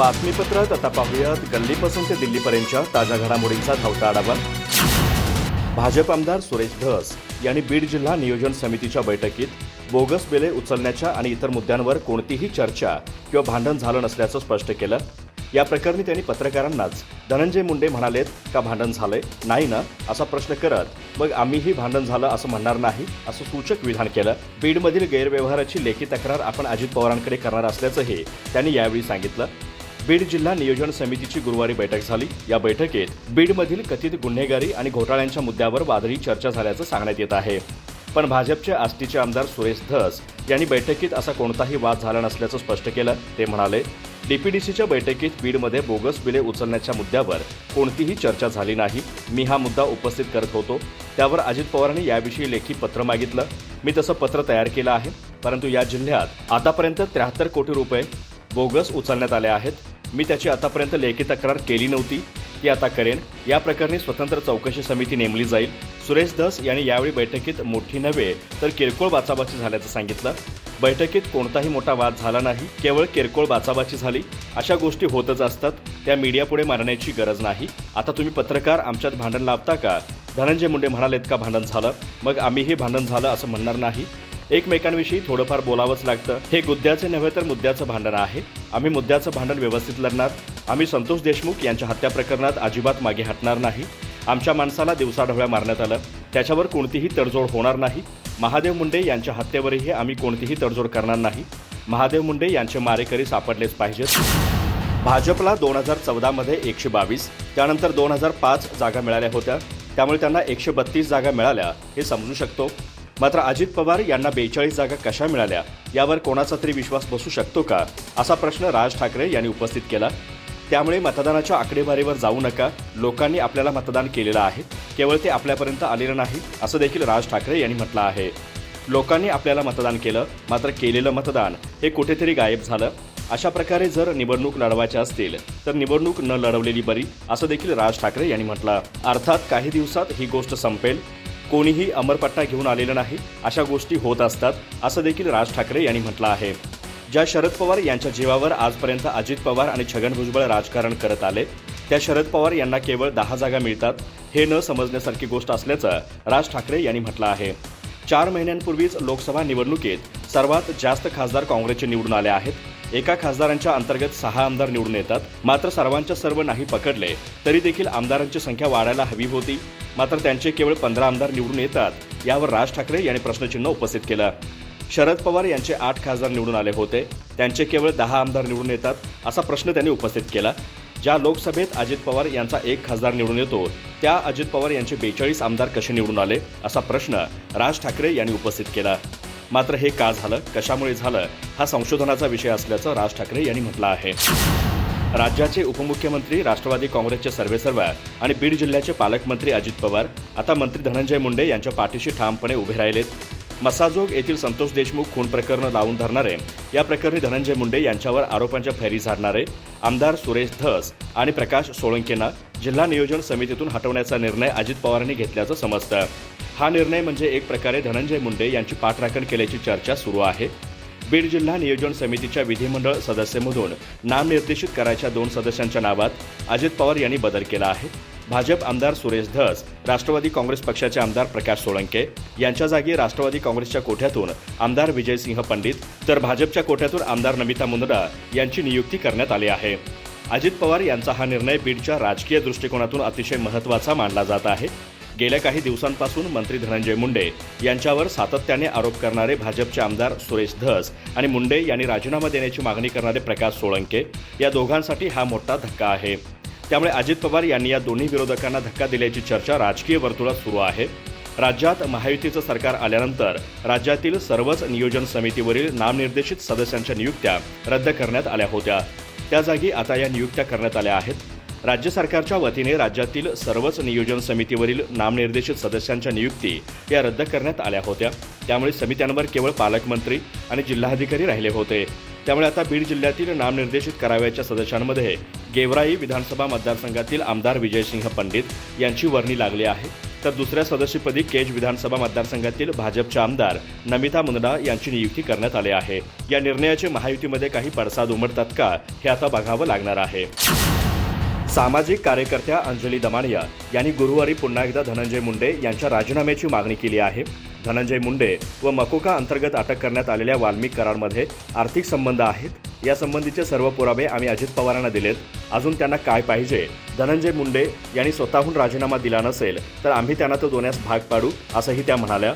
बातमीपत्रात आता पाहूयात. गल्लीपासून ते दिल्लीपर्यंतच्या ताज्या घडामोडींचा धावता आढावा. भाजप आमदार सुरेश धस यांनी बीड जिल्हा नियोजन समितीच्या बैठकीत बोगस बिले उचलण्याच्या आणि इतर मुद्द्यांवर कोणतीही चर्चा किंवा भांडण झालं नसल्याचं स्पष्ट केलं. या प्रकरणी त्यांनी पत्रकारांनाच धनंजय मुंडे म्हणालेत का भांडण झालंय? नाही ना असा प्रश्न करत मग आम्हीही भांडण झालं असं म्हणणार नाही असं सूचक विधान केलं. बीडमधील गैरव्यवहाराची लेखी तक्रार आपण अजित पवारांकडे करणार असल्याचंही त्यांनी यावेळी सांगितलं. बीड जिल्हा नियोजन समितीची गुरुवारी बैठक झाली. या बैठकीत बीडमधील कथित गुन्हेगारी आणि घोटाळ्यांच्या मुद्द्यावर वादळी चर्चा झाल्याचं सांगण्यात येत आहे. पण भाजपचे आष्टीचे आमदार सुरेश धस यांनी बैठकीत असा कोणताही वाद झाला नसल्याचं स्पष्ट केलं. ते म्हणाले डीपीडीसीच्या बैठकीत बीडमध्ये बोगस बिले उचलण्याच्या मुद्द्यावर कोणतीही चर्चा झाली नाही. मी हा मुद्दा उपस्थित करत होतो. त्यावर अजित पवारांनी याविषयी लेखी पत्र मागितलं. मी तसं पत्र तयार केलं आहे. परंतु या जिल्ह्यात आतापर्यंत त्र्याहत्तर कोटी रुपये बोगस उचलण्यात आले आहेत. मी त्याची आतापर्यंत लेखी तक्रार केली नव्हती. ती आता करेन. या प्रकरणी स्वतंत्र चौकशी समिती नेमली जाईल. सुरेश धस यांनी यावेळी बैठकीत मोठी नव्हे तर किरकोळ बाचाबाची झाल्याचं सांगितलं. बैठकीत कोणताही मोठा वाद झाला नाही केवळ किरकोळ बाचाबाची झाली. अशा गोष्टी होतच असतात. त्या मीडियापुढे मारण्याची गरज नाही. आता तुम्ही पत्रकार आमच्यात भांडण लावता का? धनंजय मुंडे म्हणालेत का भांडण झालं? मग आम्हीही भांडण झालं असं म्हणणार नाही. एकमेकांविषयी थोडंफार बोलावंच लागतं. हे गुद्द्याचे नव्हे तर मुद्द्याचं भांडण आहे. आम्ही मुद्द्याचं भांडण व्यवस्थित लढणार. आम्ही संतोष देशमुख यांच्या हत्या प्रकरणात अजिबात मागे हटणार नाही. आमच्या माणसाला दिवसाढवळ्या मारण्यात आलं. त्याच्यावर कोणतीही तडजोड होणार नाही. महादेव मुंडे यांच्या हत्येवरही आम्ही कोणतीही तडजोड करणार नाही. महादेव मुंडे यांचे मारेकरी सापडलेच पाहिजेत. भाजपला दोन हजार चौदामध्ये एकशे बावीस त्यानंतर दोन हजार पाच जागा मिळाल्या होत्या. त्यामुळे त्यांना एकशे बत्तीस जागा मिळाल्या हे समजू शकतो. मात्र अजित पवार यांना बेचाळीस जागा कशा मिळाल्या? यावर कोणाचा तरी विश्वास बसू शकतो का? असा प्रश्न राज ठाकरे यांनी उपस्थित केला. त्यामुळे मतदानाच्या आकडेवारीवर जाऊ नका. लोकांनी आपल्याला मतदान केलेलं आहे. केवळ ते आपल्यापर्यंत आलेलं नाही असं देखील राज ठाकरे यांनी म्हटलं आहे. लोकांनी आपल्याला मतदान केलं मात्र केलेलं मतदान हे कुठेतरी गायब झालं. अशा प्रकारे जर निवडणूक लढवायच्या असतील तर निवडणूक न लढवलेली बरी असं देखील राज ठाकरे यांनी म्हटलं. अर्थात काही दिवसात ही गोष्ट संपेल. कोणीही अमरपट्टा घेऊन आलेलं नाही अशा गोष्टी होत असतात असं देखील राज ठाकरे यांनी म्हटलं आहे. ज्या शरद पवार यांच्या जीवावर आजपर्यंत अजित पवार आणि छगन भुजबळ राजकारण करत आले त्या शरद पवार यांना केवळ दहा जागा मिळतात हे न समजण्यासारखी गोष्ट असल्याचं राज ठाकरे यांनी म्हटलं आहे. चार महिन्यांपूर्वीच लोकसभा निवडणुकीत सर्वात जास्त खासदार काँग्रेसचे निवडून आले आहेत. एका खासदारांच्या अंतर्गत सहा आमदार निवडून येतात. मात्र सर्वांच्या सर्व नाही पकडले तरी देखील आमदारांची संख्या वाढायला हवी होती. मात्र त्यांचे केवळ पंधरा आमदार निवडून येतात यावर राज ठाकरे यांनी प्रश्नचिन्ह उपस्थित केलं. शरद पवार यांचे आठ खासदार निवडून आले होते त्यांचे केवळ दहा आमदार निवडून येतात असा प्रश्न त्यांनी उपस्थित केला. ज्या लोकसभेत अजित पवार यांचा एक खासदार निवडून येतो त्या अजित पवार यांचे बेचाळीस आमदार कसे निवडून आले असा प्रश्न राज ठाकरे यांनी उपस्थित केला. मात्र हे का झालं कशामुळे झालं हा संशोधनाचा विषय असल्याचं राज ठाकरे यांनी म्हटलं आहे. राज्याचे उपमुख्यमंत्री राष्ट्रवादी काँग्रेसचे सर्वेसर्वा आणि बीड जिल्ह्याचे पालकमंत्री अजित पवार आता मंत्री धनंजय मुंडे यांच्या पाठीशी ठामपणे उभे राहिलेत. मसाजोग येथील संतोष देशमुख खून प्रकरण लावून धरणारे. या प्रकरणी धनंजय मुंडे यांच्यावर आरोपांच्या फैरी झाडणारे आमदार सुरेश धस आणि प्रकाश सोळंकेंना जिल्हा नियोजन समितीतून हटवण्याचा निर्णय अजित पवारांनी घेतल्याचं समजतं. हा निर्णय म्हणजे एक प्रकारे धनंजय मुंडे यांची पाठराखण केल्याची चर्चा सुरू आहे. बीड जिल्हा नियोजन समितीच्या विधिमंडळ सदस्यमधून नामनिर्देशित करायच्या दोन सदस्यांच्या नावात अजित पवार यांनी बदल केला आहे. भाजप आमदार सुरेश धस राष्ट्रवादी काँग्रेस पक्षाचे आमदार प्रकाश सोळंके यांच्या जागी राष्ट्रवादी काँग्रेसच्या कोठ्यातून आमदार विजयसिंह पंडित तर भाजपच्या कोठ्यातून आमदार नमिता मुंदडा यांची नियुक्ती करण्यात आली आहे. अजित पवार यांचा हा निर्णय बीडच्या राजकीय दृष्टिकोनातून अतिशय महत्त्वाचा मानला जात आहे. गेल्या काही दिवसांपासून मंत्री धनंजय मुंडे यांच्यावर सातत्याने आरोप करणारे भाजपचे आमदार सुरेश धस आणि मुंडे यांनी राजीनामा देण्याची मागणी करणारे प्रकाश सोळंके या दोघांसाठी हा मोठा धक्का आहे. त्यामुळे अजित पवार यांनी या दोन्ही विरोधकांना धक्का दिल्याची चर्चा राजकीय वर्तुळात सुरू आहे. राज्यात महायुतीचं सरकार आल्यानंतर राज्यातील सर्वच नियोजन समितीवरील नामनिर्देशित सदस्यांच्या नियुक्त्या रद्द करण्यात आल्या होत्या. त्या जागी आता या नियुक्त्या करण्यात आल्या आहेत. राज्य सरकारच्या वतीने राज्यातील सर्वच नियोजन समितीवरील नामनिर्देशित सदस्यांच्या नियुक्ती या रद्द करण्यात आल्या होत्या. त्यामुळे समित्यांवर केवळ पालकमंत्री आणि जिल्हाधिकारी राहिले होते. त्यामुळे आता बीड जिल्ह्यातील नामनिर्देशित कराव्याच्या सदस्यांमध्ये गेवराई विधानसभा मतदारसंघातील आमदार विजयसिंह पंडित यांची वर्णी लागली आहे. तर दुसऱ्या सदस्यपदी केज विधानसभा मतदारसंघातील भाजपच्या आमदार नमिता मुंदडा यांची नियुक्ती करण्यात आली आहे. या निर्णयाचे महायुतीमध्ये काही पडसाद उमटतात का हे आता बघावं लागणार आहे. सामाजिक कार्यकर्त्या अंजली दमानिया यांनी गुरुवारी पुन्हा एकदा धनंजय मुंडे यांच्या राजीनाम्याची मागणी केली आहे. धनंजय मुंडे व मकोका अंतर्गत अटक करण्यात आलेल्या वाल्मिक करारमध्ये आर्थिक संबंध आहेत. यासंबंधीचे सर्व पुरावे आम्ही अजित पवारांना दिलेत. अजून त्यांना काय पाहिजे? धनंजय मुंडे यांनी स्वतःहून राजीनामा दिला नसेल तर आम्ही त्यांना तो देण्यास भाग पाडू असंही त्या म्हणाल्या.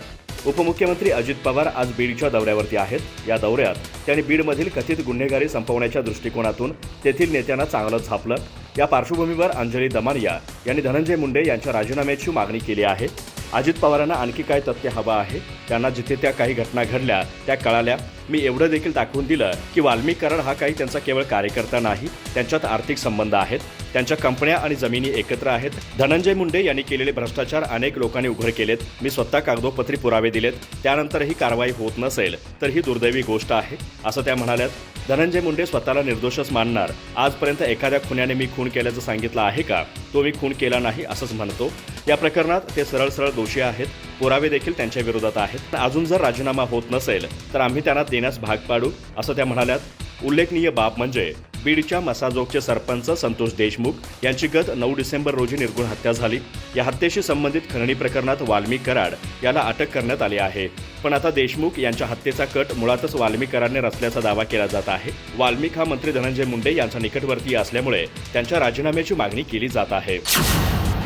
उपमुख्यमंत्री अजित पवार आज बीडच्या दौऱ्यावरती आहेत. या दौऱ्यात त्यांनी बीडमधील कथित गुन्हेगारी संपवण्याच्या दृष्टिकोनातून तेथील नेत्यांना चांगलं झापलं. या पार्श्वभूमीवर अंजली दमानिया यांनी धनंजय मुंडे यांच्या राजीनाम्याची मागणी केली आहे. अजित पवारांना आणखी काय तथ्य हवं आहे? त्यांना जिथे त्या काही घटना घडल्या त्या कळाल्या. मी एवढं देखील दाखवून दिलं की वाल्मिक हा काही त्यांचा केवळ कार्यकर्ता नाही त्यांच्यात आर्थिक संबंध आहेत त्यांच्या कंपन्या आणि जमिनी एकत्र आहेत. धनंजय मुंडे यांनी केलेले भ्रष्टाचार अनेक लोकांनी उघड केलेत. मी स्वतः कागदोपत्री पुरावे दिलेत. त्यानंतरही कारवाई होत नसेल तर ही दुर्दैवी गोष्ट आहे असं त्या म्हणाल्यात. धनंजय मुंडे स्वतःला निर्दोषच मानणार. आजपर्यंत एखाद्या खुन्याने मी खून केल्याचं सांगितलं आहे का? तो मी खून केला नाही असंच म्हणतो. या प्रकरणात ते सरळ सरळ दोषी आहेत. पुरावे देखील त्यांच्या विरोधात आहेत. अजून जर राजीनामा होत नसेल तर आम्ही त्यांना देण्यास भाग पाडू असं त्या म्हणाल्यात. उल्लेखनीय बाब म्हणजे बीडच्या मसाजोगचे सरपंच संतोष देशमुख यांची गत नऊ डिसेंबर रोजी निर्गुण हत्या झाली. या हत्येशी संबंधित खंडणी प्रकरणात वाल्मी कराड याला अटक करण्यात आली आहे. पण आता देशमुख यांच्या हत्येचा कट मुळातच वाल्मी कराडने रचल्याचा दावा केला जात आहे. वाल्मिक हा मंत्री धनंजय मुंडे यांचा निकटवर्तीय असल्यामुळे त्यांच्या राजीनाम्याची मागणी केली जात आहे.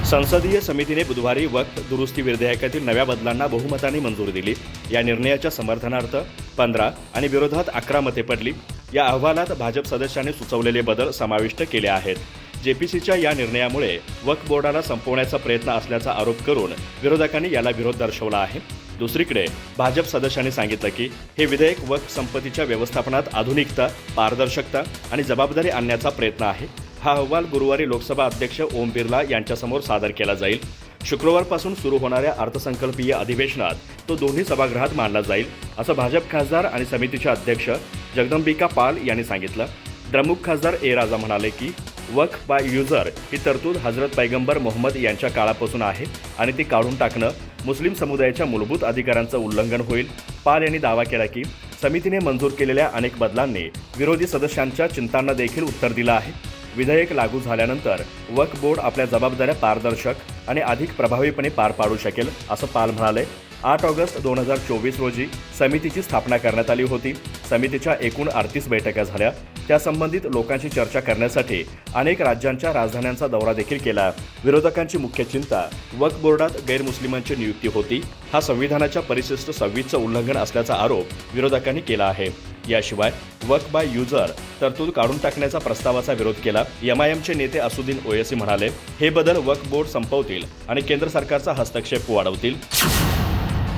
संसदीय समितीने बुधवारी वक्त दुरुस्ती विधेयकातील नव्या बदलांना बहुमताने मंजुरी दिली. या निर्णयाच्या समर्थनार्थ पंधरा आणि विरोधात अकरा मते पडली. या अहवालात भाजप सदस्यांनी सुचवलेले बदल समाविष्ट केले आहेत. जेपीसीच्या या निर्णयामुळे वक्फ बोर्डाला संपवण्याचा प्रयत्न असल्याचा आरोप करून विरोधकांनी याला विरोध दर्शवला आहे. दुसरीकडे भाजप सदस्यांनी सांगितलं की हे विधेयक वक्फ संपत्तीच्या व्यवस्थापनात आधुनिकता पारदर्शकता आणि जबाबदारी आणण्याचा प्रयत्न आहे. हा अहवाल गुरुवारी लोकसभा अध्यक्ष ओम बिर्ला यांच्यासमोर सादर केला जाईल. शुक्रवारपासून सुरू होणाऱ्या अर्थसंकल्पीय अधिवेशनात तो दोन्ही सभागृहात मांडला जाईल असं भाजप खासदार आणि समितीचे अध्यक्ष जगदंबिका पाल यांनी सांगितलं. द्रमुक खासदार ए राजा म्हणाले की वक्फ बाय युजर ही तरतूद हजरत पैगंबर मोहम्मद यांच्या काळापासून आहे आणि ती काढून टाकणं मुस्लिम समुदायाच्या मूलभूत अधिकारांचं उल्लंघन होईल. पाल यांनी दावा केला की समितीने मंजूर केलेल्या अनेक बदलांनी विरोधी सदस्यांच्या चिंतांना देखील उत्तर दिलं आहे. विधेयक लागू झाल्यानंतर वक्फ बोर्ड आपल्या जबाबदाऱ्या पारदर्शक आणि अधिक प्रभावीपणे पार पाडू शकेल असं पाल म्हणाले. आठ ऑगस्ट दोन हजार चोवीस रोजी समितीची स्थापना करण्यात आली होती. समितीच्या एकूण अडतीस बैठका झाल्या. त्यासंबंधित लोकांशी चर्चा करण्यासाठी अनेक राज्यांच्या राजधान्यांचा दौरा देखील केला. विरोधकांची मुख्य चिंता वक्फ बोर्डात गैरमुस्लिमांची नियुक्ती होती. हा संविधानाच्या परिशिष्ट सव्वीसचं उल्लंघन असल्याचा आरोप विरोधकांनी केला आहे. याशिवाय वर्क बाय युजर तरतूद काढून टाकण्याचा प्रस्तावाचा विरोध केला. एमआयएमचे नेते असुद्दीन ओयसी म्हणाले हे बदल वर्क बोर्ड संपवतील आणि केंद्र सरकारचा हस्तक्षेप वाढवतील.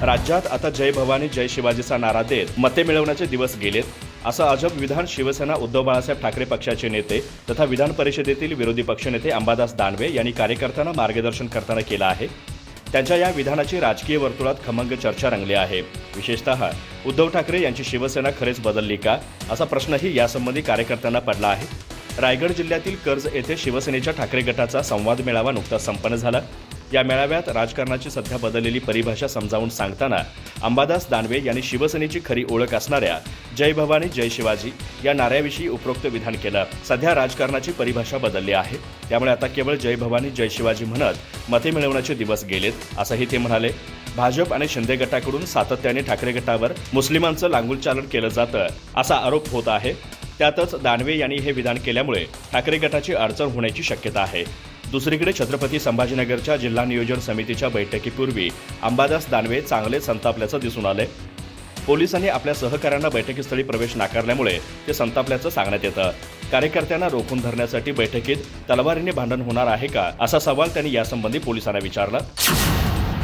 राज्यात आता जय भवानी जय शिवाजीचा नारा देत मते मिळवण्याचे दिवस गेलेत असं अजब विधान शिवसेना उद्धव बाळासाहेब ठाकरे पक्षाचे नेते तथा विधान परिषदेतील विरोधी पक्षनेते अंबादास दानवे यांनी कार्यकर्त्यांना मार्गदर्शन करताना केलं आहे. त्यांच्या या विधानाची राजकीय वर्तुळात खमंग चर्चा रंगली आहे. विशेषतः उद्धव ठाकरे यांची शिवसेना खरेच बदलली का? असा प्रश्नही यासंबंधी कार्यकर्त्यांना पडला आहे. रायगड जिल्ह्यातील कर्ज येथे शिवसेनेच्या ठाकरे गटाचा संवाद मेळावा नुकताच संपन्न झाला. या मेळाव्यात राजकारणाची सध्या बदललेली परिभाषा समजावून सांगताना अंबादास दानवे यांनी शिवसेनेची खरी ओळख असणाऱ्या जय भवानी जय शिवाजी या नाऱ्याविषयी उपरोक्त विधान केलं. सध्या राजकारणाची परिभाषा बदलली आहे. त्यामुळे आता केवळ जय भवानी जय शिवाजी म्हणत मते मिळवण्याचे दिवस गेलेत असंही ते म्हणाले. भाजप आणि शिंदे गटाकडून सातत्याने ठाकरे गटावर मुस्लिमांचं लांगुलचालन केलं जातं असा आरोप होत आहे. त्यातच दानवे यांनी हे विधान केल्यामुळे ठाकरे गटाची अडचण होण्याची शक्यता आहे. दुसरीकडे छत्रपती संभाजीनगरच्या जिल्हा नियोजन समितीच्या बैठकीपूर्वी अंबादास दानवे चांगले संतापल्याचं दिसून आलंय. पोलिसांनी आपल्या सहकाऱ्यांना बैठकीस्थळी प्रवेश नाकारल्यामुळे ते संतापल्याचं सांगण्यात येतं. कार्यकर्त्यांना रोखून धरण्यासाठी बैठकीत तलवारीने भांडण होणार आहे का असा सवाल त्यांनी यासंबंधी पोलिसांना विचारला.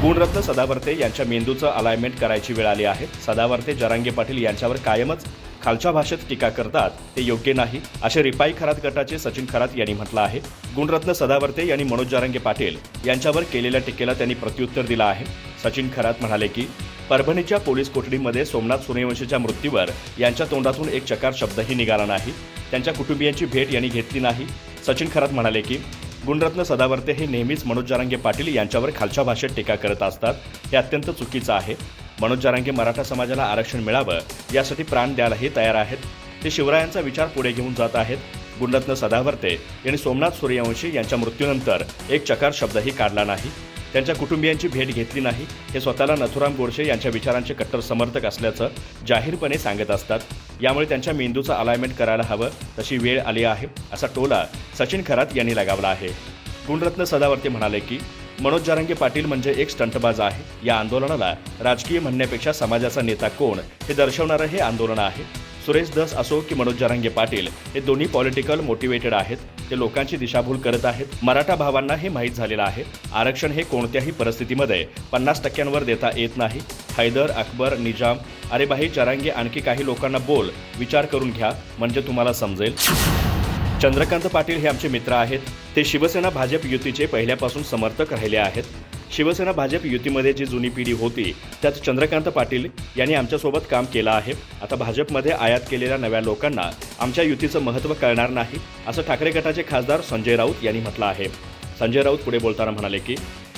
गुणरत्न सदावर्ते यांच्या मेंदूचं अलायमेंट करायची वेळ आली आहे. सदावर्ते जरांगे पाटील यांच्यावर कायमच खालच्या भाषेत टीका करतात ते योग्य नाही असे रिपाई खरात गटाचे सचिन खरात यांनी म्हटलं आहे. गुणरत्न सदावर्ते यांनी मनोज जारंगे पाटील यांच्यावर केलेल्या टीकेला त्यांनी प्रत्युत्तर दिलं आहे. सचिन खरात म्हणाले की परभणीच्या पोलीस कोठडीमध्ये सोमनाथ सूर्यवंशीच्या मृत्यूवर यांच्या तोंडातून एक चकार शब्दही निघाला नाही. त्यांच्या कुटुंबियांची भेट यांनी घेतली नाही. सचिन खरात म्हणाले की गुणरत्न सदावर्ते हे नेहमीच मनोज जारांगे पाटील यांच्यावर खालच्या भाषेत टीका करत असतात. हे अत्यंत चुकीचं आहे. मनोज जारांगे मराठा समाजाला आरक्षण मिळावं यासाठी प्राण द्यायलाही तयार आहेत. ते शिवरायांचा विचार पुढे घेऊन जात आहेत. गुणरत्न सदावर्ते यांनी सोमनाथ सूर्यवंशी यांच्या मृत्यूनंतर एक चकार शब्दही काढला नाही. त्यांच्या कुटुंबियांची भेट घेतली नाही. हे स्वतःला नथुराम गोडसे यांच्या विचारांचे कट्टर समर्थक असल्याचं जाहीरपणे सांगत असतात. यामुळे त्यांच्या मेंदूचं अलायमेंट करायला हवं तशी वेळ आली आहे असा टोला सचिन खरात यांनी लगावला आहे. गुणरत्न सदावर्ते म्हणाले की मनोज जारंगे पाटील म्हणजे एक स्टंटबाज आहे. या आंदोलनाला राजकीय म्हणण्यापेक्षा समाजाचा नेता कोण हे दर्शवणारं हे आंदोलन आहे. सुरेश दस असो की मनोज जारंगे पाटील हे दोन्ही पॉलिटिकल मोटिवेटेड आहेत. ते लोकांची दिशाभूल करत आहेत. मराठा भावांना हे माहीत झालेलं आहे. आरक्षण हे कोणत्याही परिस्थितीमध्ये पन्नास टक्क्यांवर देता येत नाही. हैदर अकबर निजाम अरे बाई जरांगे आणखी काही लोकांना बोल विचार करून घ्या. म्हणजे तुम्हाला समजेल? चंद्रकांत पाटील हे आमचे मित्र आहेत. ते शिवसेना भाजप युतीचे पहिल्यापासून समर्थक राहिले आहेत. शिवसेना भाजप युतीमध्ये जी जुनी पिढी होती त्यात चंद्रकांत पाटील यांनी आमच्यासोबत काम केलं आहे. आता भाजपमध्ये आयात केलेल्या नव्या लोकांना आमच्या युतीचं महत्त्व कळणार नाही असं ठाकरे गटाचे खासदार संजय राऊत यांनी म्हटलं आहे. संजय राऊत पुढे बोलताना म्हणाले की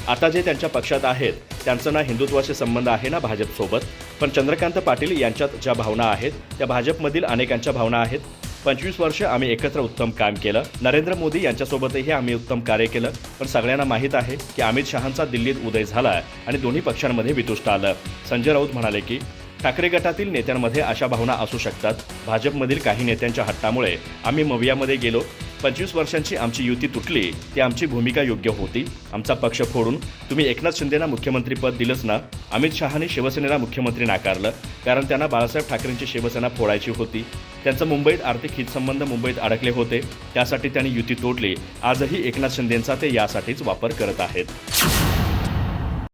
आता जे त्यांच्या पक्षात आहेत त्यांचं ना हिंदुत्वाचे संबंध आहे ना भाजपसोबत पण चंद्रकांत पाटील यांच्यात ज्या भावना आहेत त्या भाजपमधील अनेकांच्या भावना आहेत. पंचवीस वर्ष आम्ही एकत्र उत्तम काम केलं. नरेंद्र मोदी यांच्यासोबतही आम्ही उत्तम कार्य केलं. पण सगळ्यांना माहीत आहे की अमित शहांचा दिल्लीत उदय झाला आणि दोन्ही पक्षांमध्ये वितुष्ट आलं. संजय राऊत म्हणाले की ठाकरे गटातील नेत्यांमध्ये अशा भावना असू शकतात. भाजपमधील काही नेत्यांच्या हट्टामुळे आम्ही मवियामध्ये गेलो. पंचवीस वर्षांची आमची युती तुटली ती आमची भूमिका योग्य होती. आमचा पक्ष फोडून तुम्ही एकनाथ शिंदेना मुख्यमंत्रीपद दिलंच ना अमित शहाने शिवसेनेला मुख्यमंत्री नाकारलं कारण त्यांना बाळासाहेब ठाकरेंची शिवसेना फोडायची होती. त्यांचं मुंबईत आर्थिक हितसंबंध मुंबईत अडकले होते त्यासाठी त्यांनी युती तोडली. आजही एकनाथ शिंदेंचा ते यासाठीच वापर करत आहेत.